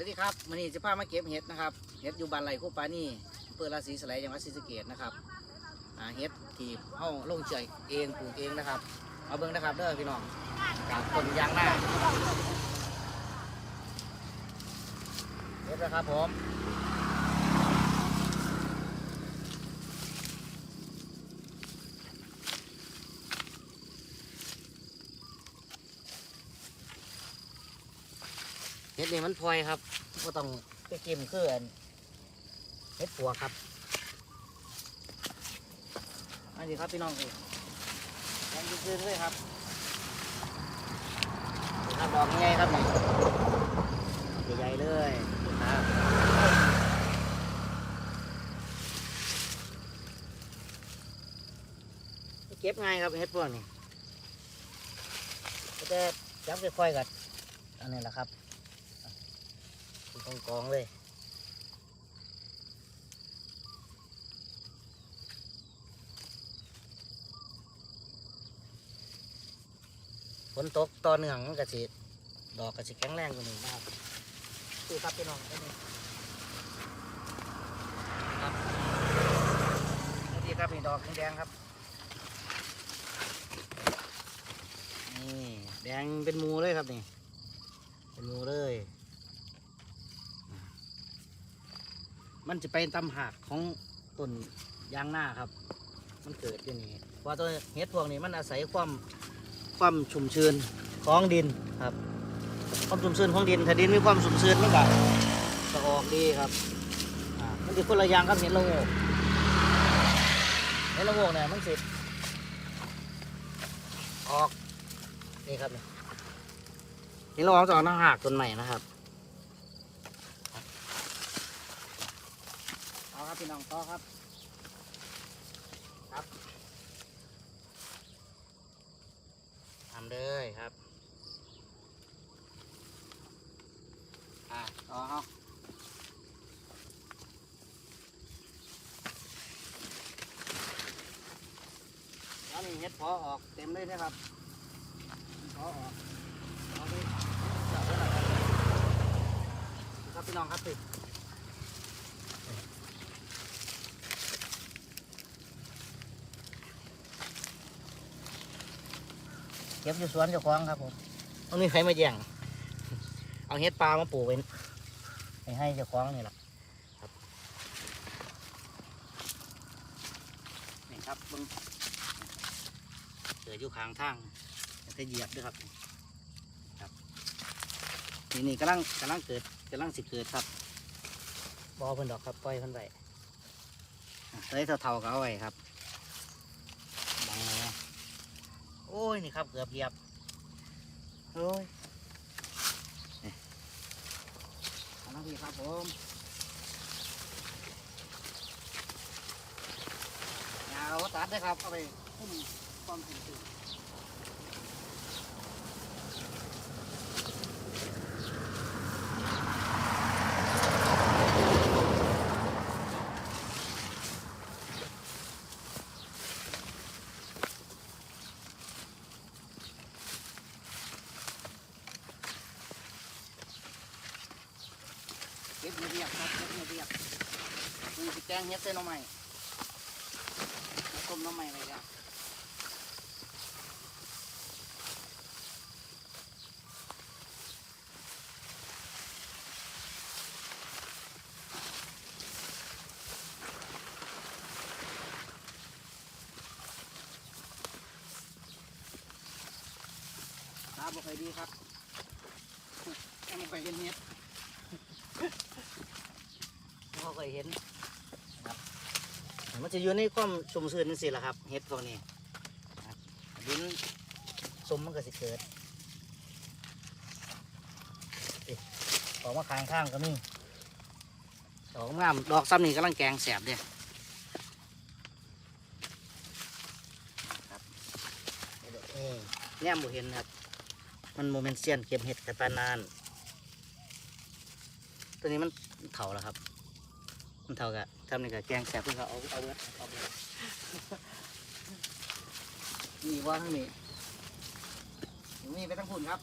วัสดีครับมันนี้จะพามาเก็บเห็ดนะครับเห็ดอยู่บ้านไรคู่ปานี่อำเปิดราศีสไลยจังหวัดศรีสะเกตนะครับเห็ดที่เฮาลงเฉยเองปลูกเองนะครับ เอาเบิ้งนะครับเด้อพี่น้องจากคนยางหน้าเห็ดนะครับผม เห็ดนี่มันพลอยครับก็ต้องไปเก็มคืออันเห็ดปัวครับอันนี้ครับพี่น้องเองยังยืนๆเลยครับครับดอกใหญ่ครับนี่ใหญ่ๆเลยครับเก็บง่ายครับเห็ดพวกนี้ก็จะจับค่อยๆกันอันนี้แหละครับ เป็นกองเลยฝนตกต่อเนื่องมันก็สิดอกก็สิแข็งแรงกว่านี้นะครับดูครับพี่น้องนี่ครับนี่ครับนี่ดอกแดงครับนี่แดงเป็นมูเลยครับนี่เป็นมูเลย มันจะไปตำหักของต้นยางหน้าครับ มันเกิดอย่างนี้เพราะตัวเห็ดพวกนี้มันอาศัยความความชุ่มชื้นของดินครับ ความชุ่มชื้นของดิน ถ้าดินมีความชุ่มชื้นมันก็จะออกดีครับอ่ามันจะคนละอย่างครับเห็นละโงกเห็นละโงกเนี่ยมันสิออกนี่ครับนี่เห็นละโงกจะออกหน้าหักต้นใหม่นะครับเอา ครับพี่น้องต่อครับทำเลยครับ อ่าต่อเอาแล้วนี่เห็ดพอออกเต็มเลยนะครับพอออกเอาไปจับไว้หน่อยครับครับพี่น้องครับสิเก็บอยู่สวนเจ้าของครับผมต้องมีใครมาแย่งเอาเห็ดปลามาปลูกเป็นให้ให้เจ้าของนี่แหละครับนี่ครับเบิ่งเกิดอยู่ข้างทางจะเหยียบด้วยครับครับนี่นี่กำลังกำลังเกิดกำลังสิเกิดครับบอเพิ่นดอกครับปล่อยเพิ่นไว้เลยเท่าๆก็เอาไว้ครับบังเลยนะโอ้ ยนี่ครับเกือบเหยียบโอ้ยเอาน้ำพี่ครับผมยาเอาตัดได้ครับเอาไปคุ้มความถึง เก็บเรียบครับเก็บเรียบมีสิแกงเฮ็ดเส้นหน่อไม้แล้วต้มหน่อไม้อะไรเนี่ยตาบ่ค่อยดีครับยังบ่ค่อยเห็นเฮ็ด ยเห็นครับมันจะอยู่ในความชุ่มชื้นนั่สิแหละครับเห็ดพวกนี้ดินสมมันก็สิเกิดออกมาข้างข้างก็มีดอกงามดอกซ้ำนี่กำลังแกงแสบเด้ครับเอ้ยแง่มเห็นครับ มันโมเมนเซียนเก็บเห็ดกันปานนาน ตัวนี้มันเถาแล้วครับ มันเท่ากับทำนี่กับแกงแสบเพื่อเขาเอาเอาเบิดเอาเบิดนี่ว่าทั้งนี้นี่ไปทั้งคุณครับ